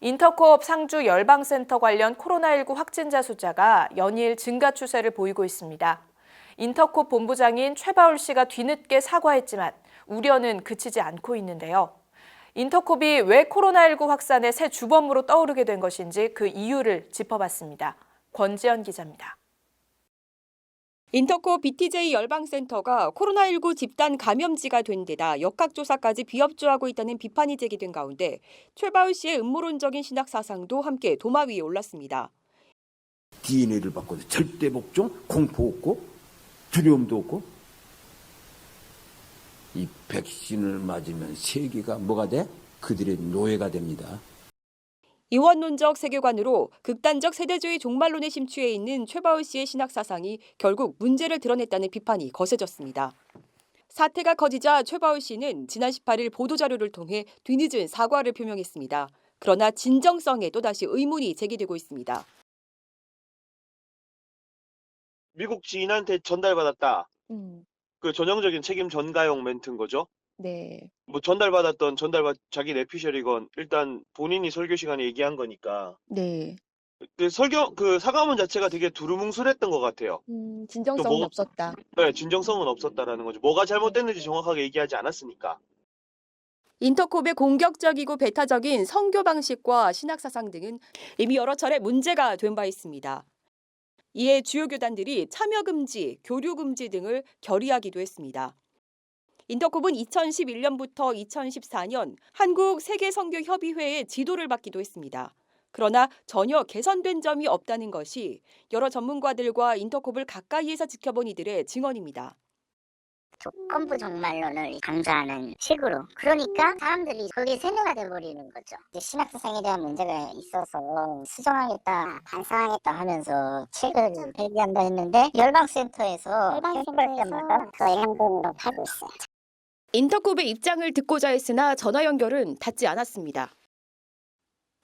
인터코업 상주 열방센터 관련 코로나19 확진자 숫자가 연일 증가 추세를 보이고 있습니다. 인터코업 본부장인 최바울 씨가 뒤늦게 사과했지만 우려는 그치지 않고 있는데요. 인터코업이 왜 코로나19 확산의 새 주범으로 떠오르게 된 것인지 그 이유를 짚어봤습니다. 권지연 기자입니다. 인터코 BTJ 열방센터가 코로나19 집단 감염지가 된 데다 역학조사까지 비협조하고 있다는 비판이 제기된 가운데 최바울 씨의 음모론적인 신학 사상도 함께 도마 위에 올랐습니다. DNA를 바꿔서 절대 복종, 공포 없고 두려움도 없고 이 백신을 맞으면 세계가 뭐가 돼? 그들의 노예가 됩니다. 이원론적 세계관으로 극단적 세대주의 종말론에 심취해 있는 최바울 씨의 신학 사상이 결국 문제를 드러냈다는 비판이 거세졌습니다. 사태가 커지자 최바울 씨는 지난 18일 보도자료를 통해 뒤늦은 사과를 표명했습니다. 그러나 진정성에 또다시 의문이 제기되고 있습니다. 미국 지인한테 전달받았다. 그 전형적인 책임 전가용 멘트인 거죠. 네. 뭐 전달받았던 전달받 자기 내피셜이건 일단 본인이 설교 시간에 얘기한 거니까 네. 그 설교 그 사과문 자체가 되게 두루뭉술했던 것 같아요. 음, 진정성은 뭐- 없었다. 네, 진정성은 없었다라는 거죠. 뭐가 잘못됐는지 정확하게 얘기하지 않았으니까. 인터콥의 공격적이고 배타적인 성교 방식과 신학 사상 등은 이미 여러 차례 문제가 된 바 있습니다. 이에 주요 교단들이 참여 금지, 교류 금지 등을 결의하기도 했습니다. 인터콥은 2011년부터 2014년 한국 세계 선교 협의회의 지도를 받기도 했습니다. 그러나 전혀 개선된 점이 없다는 것이 여러 전문가들과 인터콥을 가까이에서 지켜본 이들의 증언입니다. 조건부 종말론을 강조하는 식으로 그러니까 사람들이 거기에 세뇌가 돼버리는 거죠 이제 신학사상에 대한 문제가 있어서 수정하겠다 반성하겠다 하면서 책을 폐기한다 했는데 열방센터에서 때마다 그 행동으로 하고 있어요 인터콥의 입장을 듣고자 했으나 전화 연결은 닿지 않았습니다.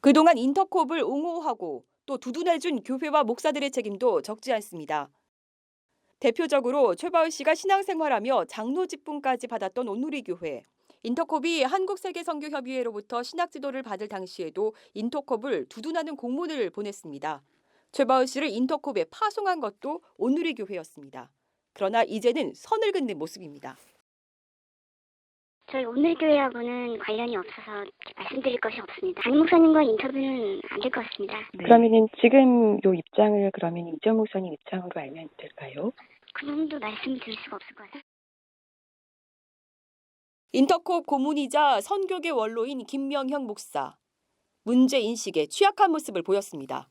그동안 인터콥을 옹호하고 또 두둔해준 교회와 목사들의 책임도 적지 않습니다. 대표적으로 최바울 씨가 신앙생활하며 장로 직분까지 받았던 온누리 교회. 인터콥이 한국세계선교협의회로부터 신학 지도를 받을 당시에도 인터콥을 두둔하는 공문을 보냈습니다. 최바울 씨를 인터콥에 파송한 것도 온누리 교회였습니다. 그러나 이제는 선을 긋는 모습입니다. 저희 오늘 교회하고는 관련이 없어서 말씀드릴 것이 없습니다. 장 목사님과 인터뷰는 안 될 것 같습니다. 그러면은 지금 요 입장을 그러면 이정 목사님 입장으로 알면 될까요? 그 정도 말씀을 드릴 수가 없을 것 같아요. 인터콥 고문이자 선교계 원로인 김명형 목사. 문제 인식에 취약한 모습을 보였습니다.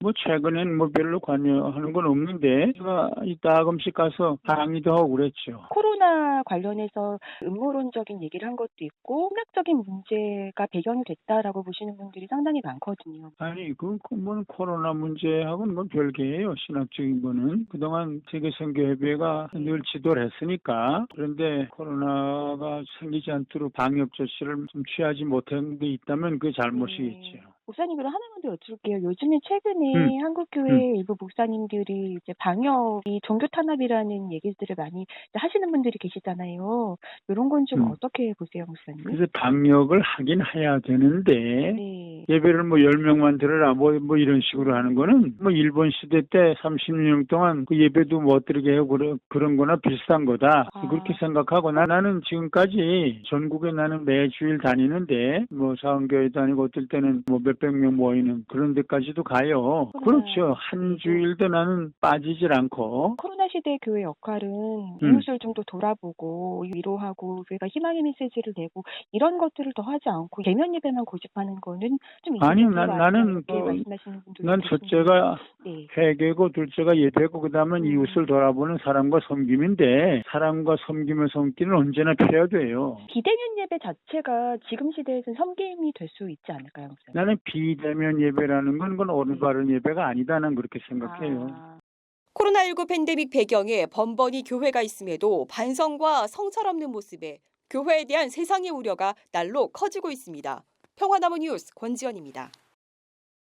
뭐 최근엔 뭐 별로 관여하는 건 없는데 제가 이따 가끔씩 가서 항의도 하고 그랬죠. 코로나 관련해서 음모론적인 얘기를 한 것도 있고 신학적인 문제가 배경이 됐다라고 보시는 분들이 상당히 많거든요. 아니 그뭐 코로나 문제하고는 뭐 별개예요. 신학적인 거는 그동안 세계 선교협의회가 늘 지도를 했으니까 그런데 코로나가 생기지 않도록 방역 조치를 좀 취하지 못한 게 있다면 그 잘못이겠죠. 목사님 그럼 하나만 더 여쭐게요. 요즘에 최근에 음. 한국교회 일부 목사님들이 이제 방역이 종교 탄압이라는 얘기들을 많이 하시는 분들이 계시잖아요. 이런 건좀 음. 어떻게 보세요, 목사님? 그래서 방역을 하긴 해야 되는데 네. 예배를 뭐 10명만 들으라 뭐, 뭐 이런 식으로 하는 거는 뭐 일본 시대 때 30년 동안 그 예배도 못 드리게 하고 그런, 그런 거나 비슷한 거다. 아. 그렇게 생각하고 나, 나는 지금까지 전국에 나는 매주일 다니는데 뭐 사원교회 다니고 어떨 때는 뭐 몇백 명 모이는 그런 데까지도 가요. 그러나- 그렇죠. 한 주일도 나는 빠지질 않고 코로나 시대 교회 역할은 음. 이웃을 좀더 돌아보고 위로하고 교회가 희망의 메시지를 내고 이런 것들을 더 하지 않고 대면 예배만 고집하는 거는 좀 아니, 이상하지 난-? 나는 그- 난. 첫째가 네. 회개고 둘째가 예배고 그다음은 음. 이웃을 돌아보는 사람과 섬김인데 사람과 섬김의 손길은 언제나 필요해야 돼요. 비대면 예배 자체가 지금 시대에서는 섬김이 될 수 있지 않을까요, 목사님? 나는 비대면 예배라는 건 그건 올바른 예배가 아니다 난 그렇게 생각해요. 아, 코로나19 팬데믹 배경에 번번이 교회가 있음에도 반성과 성찰 없는 모습에 교회에 대한 세상의 우려가 날로 커지고 있습니다. 평화나무 뉴스 권지연입니다.